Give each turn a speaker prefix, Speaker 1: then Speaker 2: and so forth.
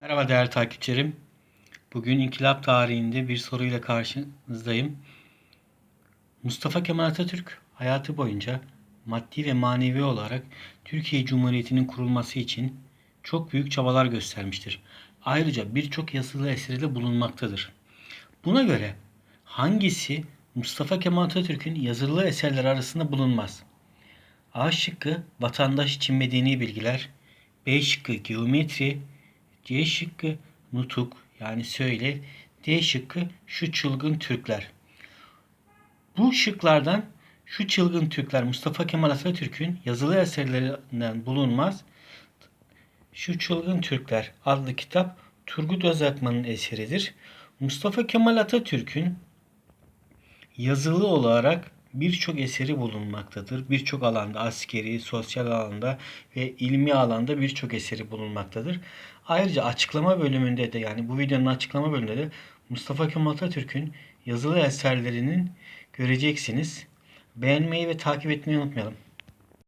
Speaker 1: Merhaba değerli takipçilerim. Bugün inkılap tarihinde bir soruyla karşınızdayım. Mustafa Kemal Atatürk hayatı boyunca maddi ve manevi olarak Türkiye Cumhuriyeti'nin kurulması için çok büyük çabalar göstermiştir. Ayrıca birçok yazılı eseri de bulunmaktadır. Buna göre hangisi Mustafa Kemal Atatürk'ün yazılı eserleri arasında bulunmaz? A şıkkı vatandaş için medeni bilgiler, B şıkkı geometri, C şıkkı nutuk yani söyle, D şıkkı şu çılgın Türkler. Bu şıklardan şu çılgın Türkler Mustafa Kemal Atatürk'ün yazılı eserlerinden bulunmaz. Şu Çılgın Türkler adlı kitap Turgut Özakman'ın eseridir. Mustafa Kemal Atatürk'ün yazılı olarak birçok eseri bulunmaktadır. Birçok alanda, askeri, sosyal alanda ve ilmi alanda birçok eseri bulunmaktadır. Ayrıca açıklama bölümünde de yani bu videonun açıklama bölümünde de Mustafa Kemal Atatürk'ün yazılı eserlerinin göreceksiniz. Beğenmeyi ve takip etmeyi unutmayalım.